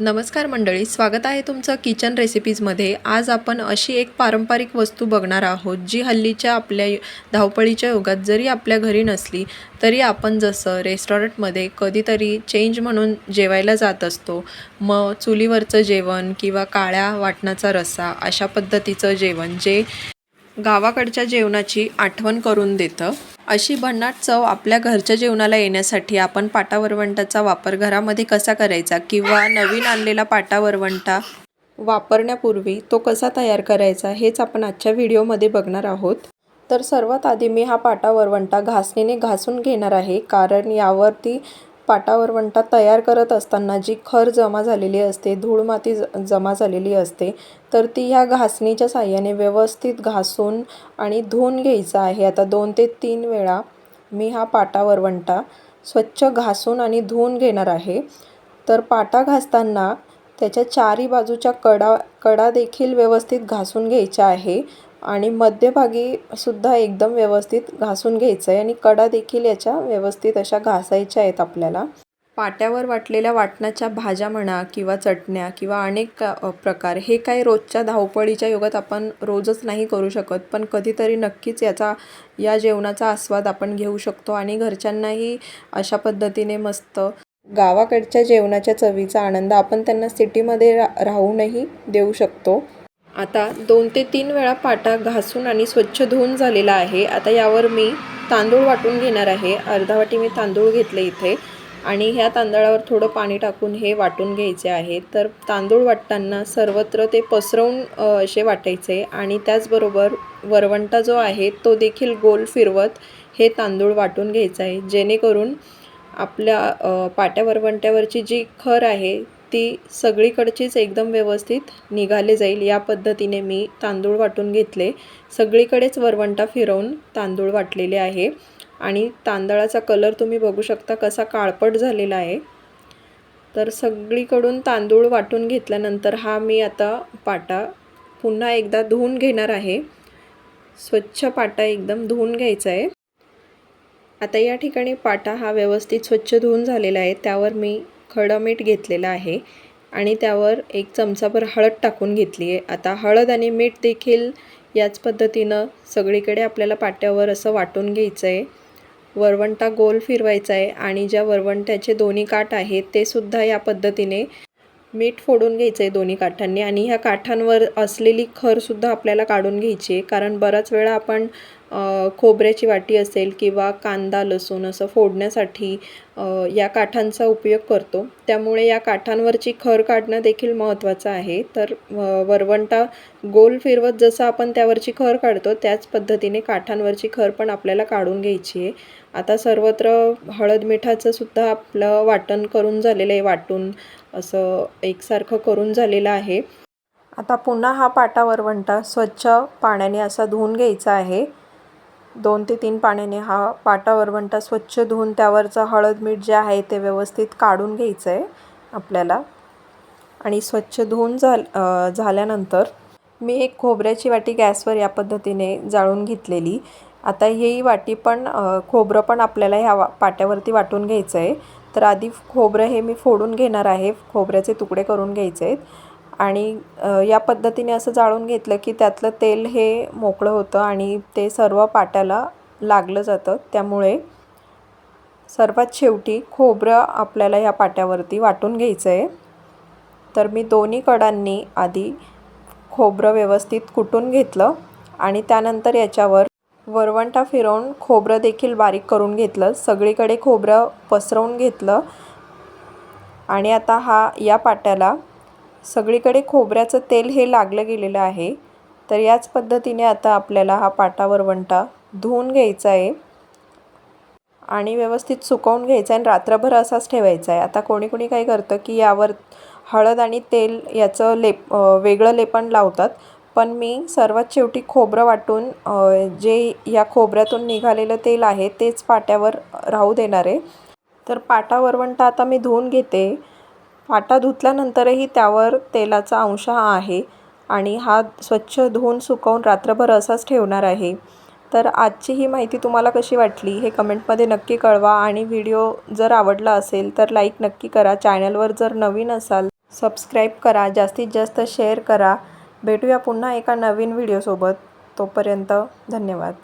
नमस्कार मंडळी स्वागत आहे तुमचं किचन रेसिपीजमध्ये. आज आपण अशी एक पारंपरिक वस्तू बघणार आहोत जी हल्लीच्या आपल्या धावपळीच्या युगात जरी आपल्या घरी नसली तरी आपण जसं रेस्टॉरंटमध्ये कधीतरी चेंज म्हणून जेवायला जात असतो. मग चुलीवरचं जेवण किंवा काळ्या वाटणाचा रस्सा अशा पद्धतीचं जेवण जे गावाकडच्या जेवणाची आठवण करून देतं. अशी भन्नाट चव आपल्या घरच्या जेवणाला येण्यासाठी आपण पाटा वरवंटाचा वापर घरामध्ये कसा करायचा किंवा नवीन आणलेला पाटा वरवंटा वापरण्यापूर्वी तो कसा तयार करायचा हेच आपण आजच्या व्हिडिओमध्ये बघणार आहोत. तर सर्वात आधी मी हा पाटा वरवंटा घासणीने घासून घेणार आहे कारण यावरती पाटावर वंटा तयार करत असताना जी खर जमा झालेली असते धूळ माती ज जमा झालेली असते तर ती ह्या घासणीच्या साह्याने व्यवस्थित घासून आणि धुवून घ्यायचं आहे. आता दोन ते तीन वेळा मी हा पाटावर वंटा स्वच्छ घासून आणि धुवून घेणार आहे. तर पाटा घासताना त्याच्या चारी बाजूच्या कडा कडा देखील व्यवस्थित घासून घ्यायच्या आहे. आणि मध्यभागी सुद्धा एकदम व्यवस्थित घासून घ्यायचं आहे आणि कडा देखील याच्या व्यवस्थित अशा घासायच्या आहेत आपल्याला. पाट्यावर वाटलेल्या वाटणाच्या भाज्या म्हणा किंवा चटण्या किंवा अनेक प्रकार हे काय रोजच्या धावपळीच्या युगात आपण रोजच नाही करू शकत पण कधीतरी नक्कीच याचा या जेवणाचा आस्वाद आपण घेऊ शकतो आणि घरच्यांनाही अशा पद्धतीने मस्त गावाकडच्या जेवणाच्या चवीचा आनंद आपण त्यांना सिटीमध्ये रा राहूनही देऊ शकतो. आता दोन ते तीन वेळा पाटा घासून आणि स्वच्छ धुवून झालेला आहे. आता यावर मी तांदूळ वाटून घेणार आहे. अर्धा वाटी मी तांदूळ घेतले इथे. आणि ह्या तांदळावर थोडं पाणी टाकून हे वाटून घ्यायचे आहे. तर तांदूळ वाटताना सर्वत्र ते पसरवून असे वाटायचे. आणि त्याचबरोबर वरवंटा जो आहे तो देखील गोल फिरवत हे तांदूळ वाटून घ्यायचं आहे. जेणेकरून आपल्या पाट्या वरवंट्यावरची जी खर आहे ती सगळीकडचीच एकदम व्यवस्थित निघाले जाईल. या पद्धतीने मी तांदूळ वाटून घेतले. सगळीकडेच वरवंटा फिरवून तांदूळ वाटलेले आहे. आणि तांदळाचा कलर तुम्ही बघू शकता कसा काळपट झालेला आहे. तर सगळीकडून तांदूळ वाटून घेतल्यानंतर हा मी आता पाटा पुन्हा एकदा धुवून घेणार आहे. स्वच्छ पाटा एकदम धुवून घ्यायचा आहे. आता या ठिकाणी पाटा हा व्यवस्थित स्वच्छ धुवून झालेला आहे. त्यावर मी खडं मीठ घेतलेलं आहे आणि त्यावर एक चमचाभर हळद टाकून घेतली आहे. आता हळद आणि मीठ देखील याच पद्धतीनं सगळीकडे आपल्याला पाट्यावर असं वाटून घ्यायचं आहे वरवंटा गोल फिरवायचा आहे आणि ज्या वरवंट्याचे दोन्ही काठ आहेत ते सुद्धा या पद्धतीने मीठ फोडून घ्यायचं आहे दोन्ही काठांनी. आणि ह्या काठांवर असलेली खरसुद्धा आपल्याला काढून घ्यायची आहे. कारण बराच वेळा आपण खोबऱ्याची वाटी असेल किंवा कांदा लसूण असं फोडण्यासाठी या काठांचा उपयोग करतो. त्यामुळे या काठांवरची खर काढणं देखील महत्त्वाचं आहे. तर वरवंटा गोल फिरवत जसं आपण त्यावरची खर काढतो त्याच पद्धतीने काठांवरची खर पण आपल्याला काढून घ्यायची आहे. आता सर्वत्र हळद मिठाचं सुद्धा आपलं वाटण करून झालेलं आहे वाटून असं एकसारखं करून झालेलं आहे. आता पुन्हा हा पाटा वरवंटा स्वच्छ पाण्याने असा धुवून घ्यायचा आहे. दोन ते तीन पाण्याने हा पाटा वरवंटा स्वच्छ धुवून त्यावरचं हळद मीठ जे आहे ते व्यवस्थित काढून घ्यायचं आहे आपल्याला. आणि स्वच्छ धुवून झाल झाल्यानंतर मी एक खोबऱ्याची वाटी गॅसवर या पद्धतीने जाळून घेतलेली. आता ही वाटी पण खोबरं पण आपल्याला ह्या वा पाट्यावरती वाटून घ्यायचं आहे तर आधी खोबरं हे मी फोडून घेणार आहे. खोबऱ्याचे तुकडे करून घ्यायचे आहेत आणि या पद्धतीने असं जाळून घेतलं की त्यातलं तेल हे मोकळं होतं आणि ते सर्व पाट्याला लागलं जातं. त्यामुळे सर्वात शेवटी खोबरं आपल्याला ह्या पाट्यावरती वाटून घ्यायचं आहे तर मी दोन्ही कडांनी आधी खोबरं व्यवस्थित कुटून घेतलं आणि त्यानंतर याच्यावर वरवंटा फिरवून खोबरं देखील बारीक करून घेतलं. सगळीकडे खोबरं पसरवून घेतलं. आणि आता हा या पाट्याला सगळीकडे खोबऱ्याचं तेल हे लागलं गेलेलं आहे. तर याच पद्धतीने आता आपल्याला हा पाटा वरवंटा धुवून घ्यायचा आहे. आणि व्यवस्थित सुकवून घ्यायचा आहे आणि रात्रभर असाच ठेवायचा आहे. आता कोणी कोणी काय करतं की यावर हळद आणि तेल याचं लेप वेगळं लेपण लावतात. पण मी सर्वात शेवटी खोबरं वाटून जे या खोबऱ्यातून निघालेलं तेल आहे तेच पाट्यावर राहू देणार आहे. तर पाटा वरवंटा आता मी धुवून घेते. पाटा धुतल्यानंतरही त्यावर तेलाचा अंश हा आहे आणि हा स्वच्छ धुवून सुकवून रात्रभर असाच ठेवणार आहे. तर आजची ही माहिती तुम्हाला कशी वाटली हे कमेंटमध्ये नक्की कळवा आणि व्हिडिओ जर आवडला असेल तर लाईक नक्की करा. चॅनलवर जर नवीन असाल सबस्क्राईब करा. जास्तीत जास्त शेअर करा. भेटूया पुन्हा एका नवीन व्हिडिओसोबत. तोपर्यंत धन्यवाद.